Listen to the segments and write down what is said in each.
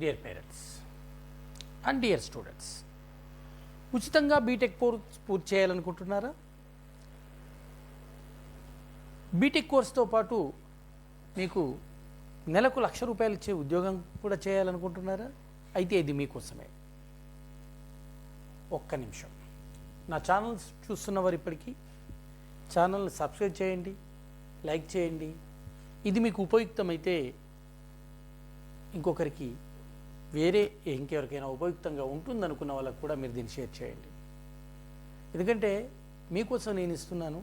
Dear parents and dear students ఉచితంగా BTech పూర్తి చేయాలనుకుంటున్నారా? బీటెక్ కోర్స్తో పాటు మీకు నెలకు లక్ష రూపాయలు ఇచ్చే ఉద్యోగం కూడా చేయాలనుకుంటున్నారా? అయితే ఇది మీకోసమే. ఒక్క నిమిషం. నా ఛానల్స్ చూస్తున్నవారు ఇప్పటికీ ఛానల్ని సబ్స్క్రైబ్ చేయండి లైక్ చేయండి. ఇది మీకు ఉపయుక్తమైతే ఇంకొకరికి వేరే ఇంకెవరికైనా ఉపయుక్తంగా ఉంటుందనుకున్న వాళ్ళకు కూడా మీరు దీన్ని షేర్ చేయండి. ఎందుకంటే మీకోసం నేను ఇస్తున్నాను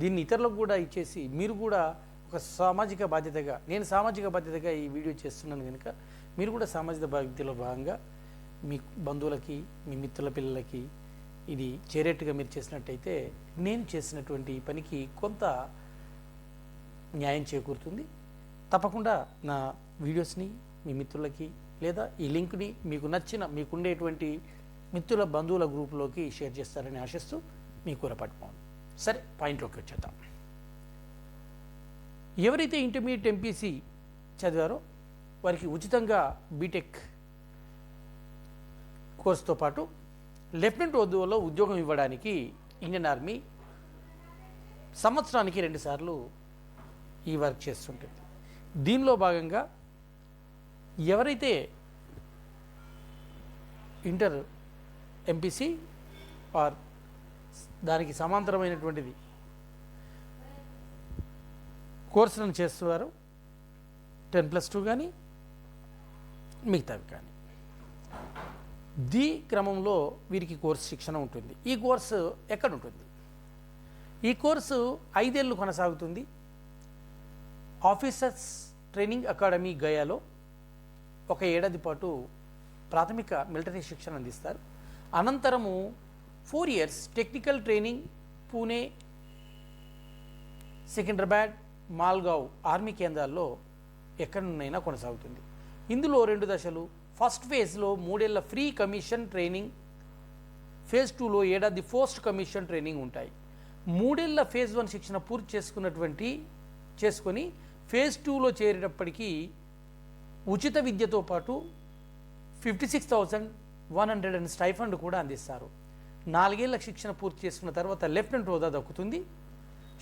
దీన్ని ఇతరులకు కూడా ఇచ్చేసి మీరు కూడా ఒక సామాజిక బాధ్యతగా నేను సామాజిక బాధ్యతగా ఈ వీడియో చేస్తున్నాను కనుక మీరు కూడా సామాజిక బాధ్యతలో భాగంగా మీ బంధువులకి మీ మిత్రుల పిల్లలకి ఇది చేరేట్టుగా మీరు చేసినట్టయితే నేను చేసినటువంటి పనికి కొంత న్యాయం చేకూరుతుంది. తప్పకుండా నా వీడియోస్ని మీ మిత్రులకి లేదా ఈ లింక్ని మీకు నచ్చిన మీకుండేటువంటి మిత్రుల బంధువుల గ్రూపులోకి షేర్ చేస్తారని ఆశిస్తూ మీ కూరపట్టుకోండి సరే పాయింట్లోకి వచ్చేద్దాం. ఎవరైతే ఇంటర్మీడియట్ ఎంపీసీ చదివారో వారికి ఉచితంగా బీటెక్ కోర్సుతో పాటు లెఫ్టినెంట్ ఉద్యోగంలో ఉద్యోగం ఇవ్వడానికి ఇండియన్ ఆర్మీ సంవత్సరానికి రెండుసార్లు ఈ వర్క్ చేస్తుంటుంది. దీనిలో భాగంగా ఎవరైతే ఇంటర్ ఎంపీసీ ఆర్ దానికి సమాంతరమైనటువంటిది కోర్సులను చేస్తున్నారు టెన్ ప్లస్ టూ కానీ మిగతావి కానీ. ది క్రమంలో వీరికి కోర్సు శిక్షణ ఉంటుంది. ఈ కోర్సు ఎక్కడ ఉంటుంది ఈ కోర్సు ఐదేళ్ళు కొనసాగుతుంది. ఆఫీసర్స్ ట్రైనింగ్ అకాడమీ గయాలో ఒక ఏడాది పాటు ప్రాథమిక మిలిటరీ శిక్షణ అందిస్తారు. అనంతరము four years technical training Pune Secunderabad Malegaon army కేంద్రాల్లో ఎక్కడి నుండైనా కొనసాగుతుంది. ఇందులో రెండు దశలు. ఫస్ట్ ఫేజ్లో మూడేళ్ళ ఫ్రీ కమిషన్ ట్రైనింగ్ ఫేజ్ టూలో ఏడాది పోస్ట్ కమిషన్ ట్రైనింగ్ ఉంటాయి. మూడేళ్ళ ఫేజ్ వన్ శిక్షణ పూర్తి చేసుకున్నటువంటి చేసుకొని ఫేజ్ టూలో చేరేటప్పటికీ ఉచిత విద్యతో పాటు fifty six thousand one hundred and stipend కూడా అందిస్తారు. నాలుగేళ్ళ శిక్షణ పూర్తి చేసుకున్న తర్వాత లెఫ్టినెంట్ హోదా దక్కుతుంది.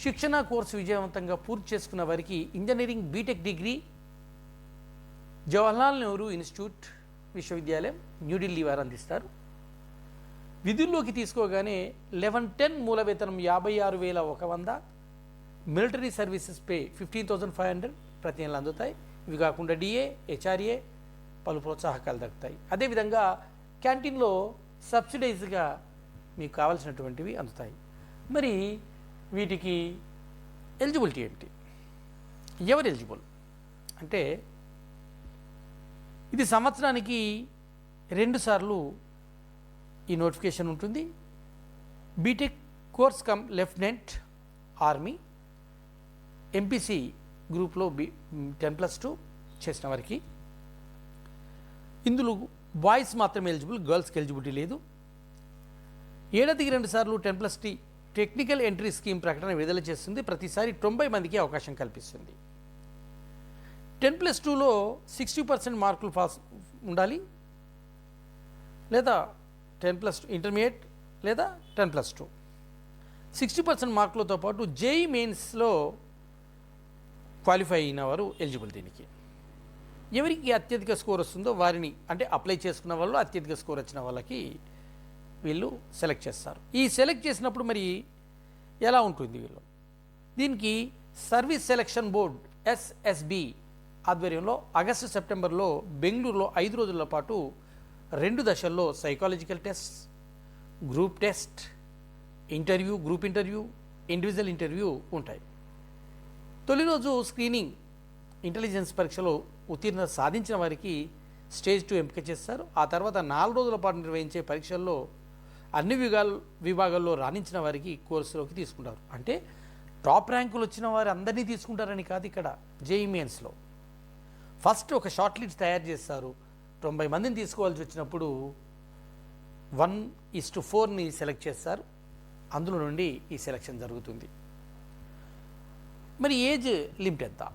శిక్షణ కోర్సు విజయవంతంగా పూర్తి చేసుకున్న వారికి engineering BTech degree Jawaharlal Nehru institute విశ్వవిద్యాలయం న్యూఢిల్లీ వారు అందిస్తారు. విధుల్లోకి తీసుకోగానే లెవెన్ టెన్ మూల వేతనం యాభై ఆరు వేల ఒక వంద military services pay fifteen thousand five hundred ప్రతి నెల అందుతాయి. ఇవి కాకుండా డిఏ హెచ్ఆర్ఏ పలు ప్రోత్సాహకాలు దక్కుతాయి. అదేవిధంగా క్యాంటీన్లో సబ్సిడైజ్గా మీకు కావాల్సినటువంటివి అందుతాయి. మరి వీటికి ఎలిజిబిలిటీ ఏంటి? ఎవరు ఎలిజిబుల్? అంటే ఇది సంవత్సరానికి రెండుసార్లు ఈ నోటిఫికేషన్ ఉంటుంది. BTech course cum lieutenant army MPC గ్రూప్లో బి టెన్ ప్లస్ టూ చేసిన వారికి. ఇందులో బాయ్స్ మాత్రమే ఎలిజిబుల్ గర్ల్స్కి ఎలిజిబిలిటీ లేదు. ఏడాదికి రెండు సార్లు ten plus T technical entry scheme ప్రకటన విడుదల చేస్తుంది. ప్రతిసారి తొంభై మందికి అవకాశం కల్పిస్తుంది. టెన్ ప్లస్ టూలో సిక్స్టీ పర్సెంట్ మార్కులు పాస్ ఉండాలి. లేదా టెన్ ప్లస్ ఇంటర్మీడియట్ లేదా ten plus two. Sixty percent మార్కులతో పాటు జేఈ మెయిన్స్లో క్వాలిఫై అయిన వారు ఎలిజిబుల్ దీనికి. ఎవరికి అత్యధిక స్కోర్ వస్తుందో వారిని అంటే అప్లై చేసుకున్న వాళ్ళు అత్యధిక స్కోర్ వచ్చిన వాళ్ళకి వీళ్ళు సెలెక్ట్ చేస్తారు. ఈ సెలెక్ట్ చేసినప్పుడు మరి ఎలా ఉంటుంది వీళ్ళు? దీనికి సర్వీస్ సెలక్షన్ బోర్డ్ ఎస్ఎస్బి ఆధ్వర్యంలో ఆగస్టు సెప్టెంబర్లో బెంగళూరులో ఐదు రోజుల పాటు రెండు దశల్లో psychological test group test interview group interview individual interview ఉంటాయి. తొలి రోజు స్క్రీనింగ్ ఇంటెలిజెన్స్ పరీక్షలో ఉత్తీర్ణత సాధించిన వారికి స్టేజ్ టూ ఎంపిక చేస్తారు. ఆ తర్వాత నాలుగు రోజుల పాటు నిర్వహించే పరీక్షల్లో అన్ని విభాగాలు విభాగాల్లో రాణించిన వారికి కోర్సులోకి తీసుకుంటారు. అంటే టాప్ ర్యాంకులు వచ్చిన వారు అందరినీ తీసుకుంటారని కాదు ఇక్కడ జేఈ ఫస్ట్ ఒక షార్ట్ లిస్ట్ తయారు చేస్తారు. తొంభై మందిని తీసుకోవాల్సి వచ్చినప్పుడు వన్ ఇస్ టు ఫోర్ని సెలెక్ట్ చేస్తారు. అందులో నుండి ఈ సెలక్షన్ జరుగుతుంది. మరి ఏజ్ లిమిట్ ఎంత?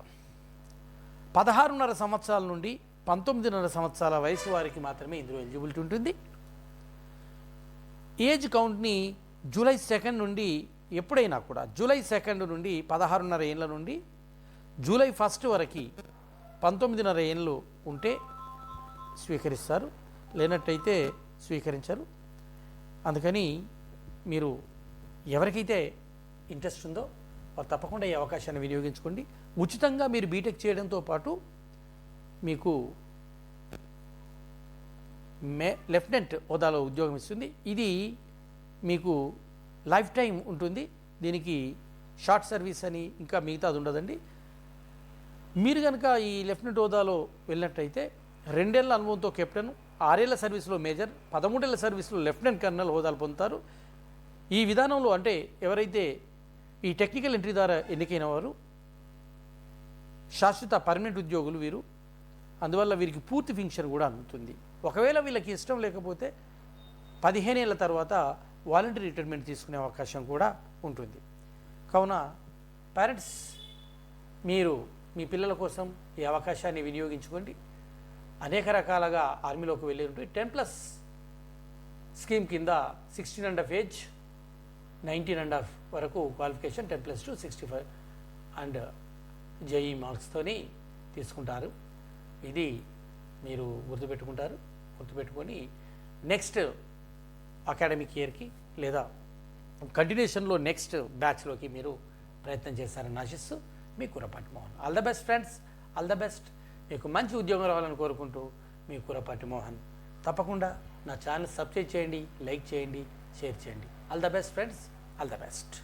పదహారున్నర సంవత్సరాల నుండి పంతొమ్మిదిన్నర సంవత్సరాల వయసు వారికి మాత్రమే ఇందులో ఎలిజిబిలిటీ ఉంటుంది. ఏజ్ కౌంట్ని జూలై సెకండ్ నుండి ఎప్పుడైనా కూడా జూలై సెకండ్ నుండి పదహారున్నర ఏళ్ళ నుండి జూలై ఫస్ట్ వరకు పంతొమ్మిదిన్నర ఏళ్ళు ఉంటే స్వీకరిస్తారు. లేనట్టయితే స్వీకరించరు. అందుకని మీరు ఎవరికైతే ఇంట్రెస్ట్ ఉందో వారు తప్పకుండా ఈ అవకాశాన్ని వినియోగించుకోండి. ఉచితంగా మీరు బీటెక్ చేయడంతో పాటు మీకు మే లెఫ్టినెంట్ హోదాలో ఉద్యోగం ఇస్తుంది. ఇది మీకు లైఫ్ టైం ఉంటుంది. దీనికి షార్ట్ సర్వీస్ అని ఇంకా మిగతాది ఉండదండి. మీరు కనుక ఈ లెఫ్టినెంట్ హోదాలో వెళ్ళినట్టయితే రెండేళ్ళ అనుభవంతో కెప్టెన్ ఆరేళ్ళ సర్వీస్లో మేజర్ పదమూడేళ్ళ సర్వీస్లో లెఫ్టినెంట్ కర్నల్ హోదాలు పొందుతారు. ఈ విధానంలో అంటే ఎవరైతే ఈ టెక్నికల్ ఎంట్రీ ద్వారా ఎన్నికైన వారు శాశ్వత పర్మనెంట్ ఉద్యోగులు వీరు అందువల్ల వీరికి పూర్తి ఫింక్షన్ కూడా అందుతుంది. ఒకవేళ వీళ్ళకి ఇష్టం లేకపోతే పదిహేనేళ్ళ తర్వాత వాలంటరీ రిటైర్మెంట్ తీసుకునే అవకాశం కూడా ఉంటుంది. కావున పేరెంట్స్ మీరు మీ పిల్లల కోసం ఈ అవకాశాన్ని వినియోగించుకోండి. అనేక రకాలుగా ఆర్మీలోకి వెళ్ళి ఉంటుంది టెన్ ప్లస్ స్కీమ్ కింద sixteen and half age nineteen and half వరకు qualification ten plus two sixty five and JEE మార్క్స్తోని తీసుకుంటారు. ఇది మీరు గుర్తుపెట్టుకుంటారు. గుర్తుపెట్టుకొని నెక్స్ట్ అకాడమిక్ ఇయర్కి లేదా కంటిన్యూషన్లో నెక్స్ట్ బ్యాచ్లోకి మీరు ప్రయత్నం చేస్తారని ఆశిస్తూ మీ Kurapati Mohan. All the best friends. All the best. మీకు మంచి ఉద్యోగం రావాలని కోరుకుంటూ మీ కురపాటి మోహన్. తప్పకుండా నా ఛానల్ సబ్స్క్రైబ్ చేయండి లైక్ చేయండి షేర్ చేయండి. All the best friends. All the best